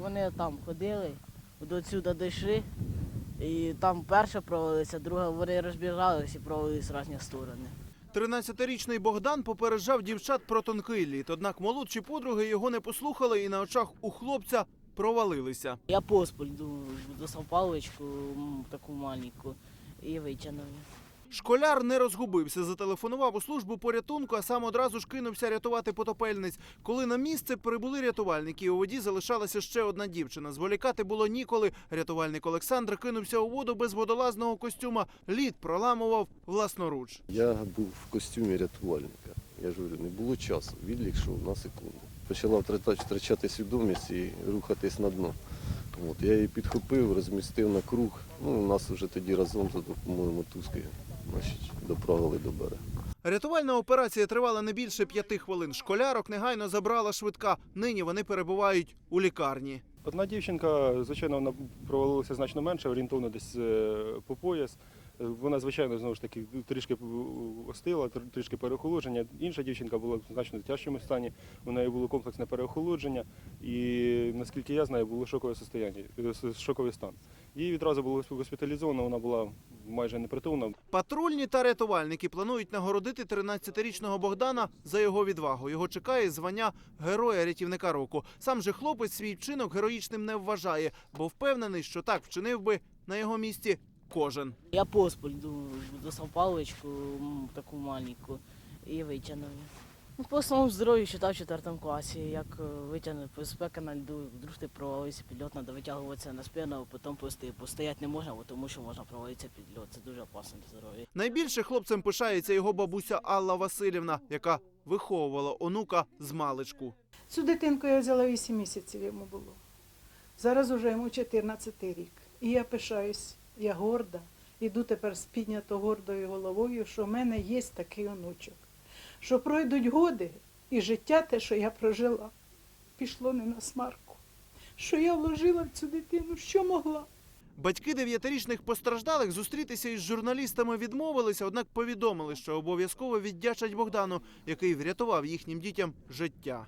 вони там ходили, до сюди дійшли, і там перше провалилися, друге вони розбіжалися і провалились в різні сторони. 13-річний Богдан попереджав дівчат про тонкий лід, однак молодші подруги його не послухали і на очах у хлопця провалилися. Я поспіль думаю, достав паличку таку маленьку і витягнув. Школяр не розгубився, зателефонував у службу порятунку, а сам одразу ж кинувся рятувати потопельниць. Коли на місце прибули рятувальники, у воді залишалася ще одна дівчина. Зволікати було ніколи. Рятувальник Олександр кинувся у воду без водолазного костюма. Лід проламував власноруч. Я був в костюмі рятувальника. Я ж говорю, не було часу. Відлік йшов на секунду. Почала втрачати свідомість і рухатись на дно. От, я її підхопив, розмістив на круг. Ну, нас вже тоді разом за допомогою мотузки значить, доправили до берега. Рятувальна операція тривала не більше п'яти хвилин. Школярок негайно забрала швидка. Нині вони перебувають у лікарні. Одна дівчинка, звичайно, вона провалилася значно менше, орієнтовно десь е, по пояс. Е, Вона, звичайно, знову ж таки трішки остила, трішки переохолодження. Інша дівчинка була в значно тяжчому стані. У неї було комплексне переохолодження, і наскільки я знаю, було шокове состояння, е, шоковий стан. Її відразу було госпіталізовано, вона була майже непритомна. Патрульні та рятувальники планують нагородити 13-річного Богдана за його відвагу. Його чекає звання героя рятівника року. Сам же хлопець свій вчинок героїчним не вважає, бо впевнений, що так вчинив би на його місці кожен. Я поспіль думаю, достав паличку таку маленьку і витягнув. Ну, по основному здоров'ю читав в 4 класі, як е, витягнути безпека на льду, вдруг ти провалився під льот, треба витягуватися на спину, а потім пусти. Постояти не можна, бо тому що можна провалитися під льот. Це дуже опасно для здоров'я. Найбільше хлопцем пишається його бабуся Алла Васильівна, яка виховувала онука з маличку. Цю дитинку я взяла 8 місяців йому було. Зараз уже йому 14 рік. І я пишаюсь, я горда. Іду тепер з піднято гордою головою, що в мене є такий онучок. Що пройдуть годи, і життя те, що я прожила, пішло не на смарку. Що я вложила в цю дитину, що могла. Батьки дев'ятирічних постраждалих зустрітися із журналістами відмовилися, однак повідомили, що обов'язково віддячать Богдану, який врятував їхнім дітям життя.